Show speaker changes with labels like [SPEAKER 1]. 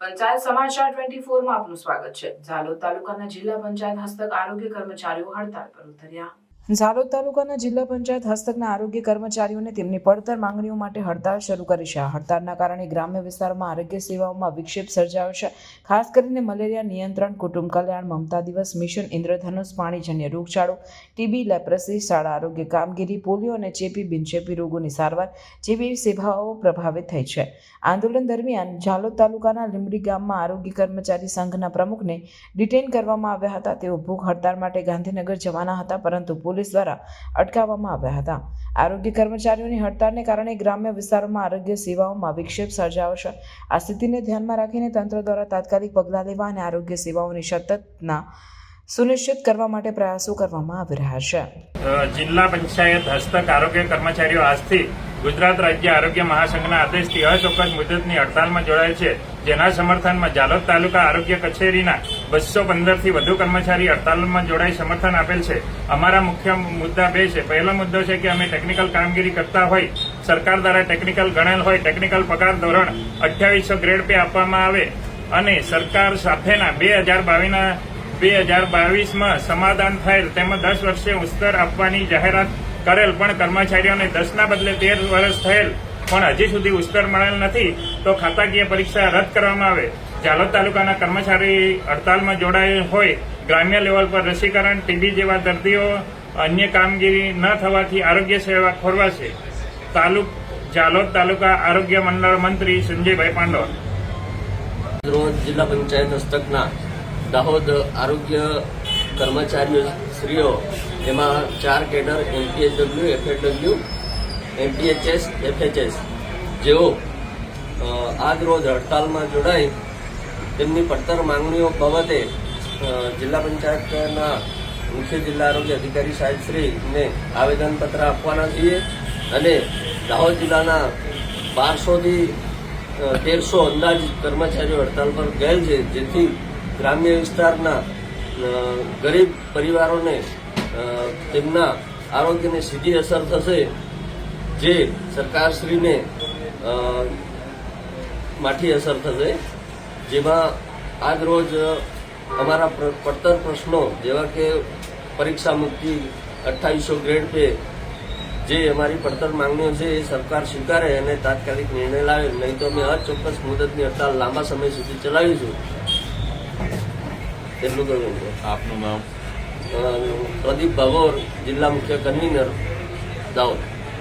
[SPEAKER 1] પંચાયત સમાચાર ટ્વેન્ટી ફોરમાં આપનું સ્વાગત છે. ઝાલોદ તાલુકાના જિલ્લા પંચાયત હસ્તક આરોગ્ય કર્મચારીઓ હડતાળ પર ઉતર્યા. ઝાલોદ તાલુકાના જિલ્લા પંચાયત હસ્તકના આરોગ્ય કર્મચારીઓને તેમની પડતર માંગણીઓ માટે હડતાળ શરૂ કરી છે. હડતાળના કારણે ગ્રામ્ય વિસ્તારમાં આરોગ્ય સેવાઓમાં વિક્ષેપ સર્જાયો છે. ખાસ કરીને મલેરિયા નિયંત્રણ, કુટુંબ કલ્યાણ, મમતા દિવસ, મિશન ઇન્દ્રધનુષ, પાણીજન્ય રોગચાળો, ટીબી, લેપ્રસી, શાળા આરોગ્ય કામગીરી, પોલિયો અને ચેપી બિનચેપી રોગોની સારવાર જેવી સેવાઓ પ્રભાવિત થઈ છે. આંદોલન દરમિયાન ઝાલોદ તાલુકાના લીંબડી ગામમાં આરોગ્ય કર્મચારી સંઘના પ્રમુખને ડિટેન કરવામાં આવ્યા હતા. તેઓ ભૂખ હડતાળ માટે ગાંધીનગર જવાના હતા, પરંતુ પોલીસ દ્વારા અટકાવવામાં આવ્યા હતા. આરોગ્ય કર્મચારીઓની હડતાળને કારણે ગ્રામ્ય વિસ્તારોમાં આરોગ્ય સેવાઓમાં વિક્ષેપ સર્જાયો છે. આ સ્થિતિને ધ્યાનમાં રાખીને તંત્ર દ્વારા તાત્કાલિક પગલાં લેવા અને આરોગ્ય સેવાઓની સતતના સુનિશ્ચિત કરવા માટે પ્રયાસો કરવામાં આવી રહ્યા છે.
[SPEAKER 2] જિલ્લા પંચાયત હસ્તક આરોગ્ય કર્મચારીઓ આજથી ગુજરાત રાજ્ય આરોગ્ય મહાસંઘના આદેશથી અચોક્કસ મુદતની હડતાલમાં જોડાય છે. જેના સમર્થનમાં જાલોદ તાલુકા આરોગ્ય કચેરીના બસો પંદરથી વધુ કર્મચારી હડતાલમાં જોડાઈ સમર્થન આપેલ છે. અમારા મુખ્ય મુદ્દા બે છે. પહેલો મુદ્દો છે કે અમે ટેકનિકલ કામગીરી કરતા હોય, સરકાર દ્વારા ટેકનિકલ ગણેલ હોય, ટેકનિકલ પગાર ધોરણ અઠ્યાવીસો ગ્રેડ પે આપવામાં આવે અને સરકાર સાથેના બે હજાર બાવીસના બે હજાર બાવીસમાં સમાધાન થયેલ તેમજ દસ વર્ષે ઉસ્તર આપવાની જાહેરાત કરેલ, પણ કર્મચારીઓને દસના બદલે તેર વર્ષ થયેલ, પણ હજી સુધી ઉશ્કેર મળેલ નથી, તો ખાતાકીય પરીક્ષા રદ કરવામાં આવે. જાલોદ તાલુકાના કર્મચારી હડતાલમાં જોડાયેલ હોય, ગ્રામ્ય લેવલ પર રસીકરણ, ટીબી જેવા દર્દીઓ, અન્ય કામગીરી ન થવાથી આરોગ્ય સેવા ખોરવાશે. તાલુક જાલોદ તાલુકા આરોગ્ય મંડળ મંત્રી સંજયભાઈ પાંડવ
[SPEAKER 3] રોજ જિલ્લા પંચાયત હસ્તકના દાહોદ આરોગ્ય કર્મચારીઓ શ્રીઓ એમાં ચાર cadre MPHW FAW MPHS FHS જેઓ આજરોજ આજ રોજ હડતાલમાં જોડાઈ, તેમની પડતર માંગણીઓ બાબતે જિલ્લા પંચાયતના મુખ્ય જિલ્લા આરોગ્ય અધિકારી સાહેબશ્રીને આવેદનપત્ર આપવાના છીએ અને દાહોદ જિલ્લાના બારસોથી તેરસો અંદાજ કર્મચારીઓ હડતાલ પર ગયેલ છે, જેથી ગ્રામ્ય વિસ્તારના ગરીબ પરિવારોને તેમના આરોગ્યને સીધી અસર થશે જે સરકારશ્રીને માઠી અસર થશે. જેમાં આજ રોજ અમારા પડતર પ્રશ્નો જેવા કે પરીક્ષા મુક્તિ, અઠ્ઠાવીસો ગ્રેડ પે, જે અમારી પડતર માંગણીઓ છે એ સરકાર સ્વીકારે અને તાત્કાલિક નિર્ણય લાવે. નહીં તો અમે અચોક્કસ મુદતની હડતાલ લાંબા સમય સુધી ચલાવીશું. એટલું કહ્યું
[SPEAKER 4] આપનું નામ?
[SPEAKER 3] પ્રદીપ ભાગોર જિલ્લા મુખ્ય કન્વીનર દાહોદ.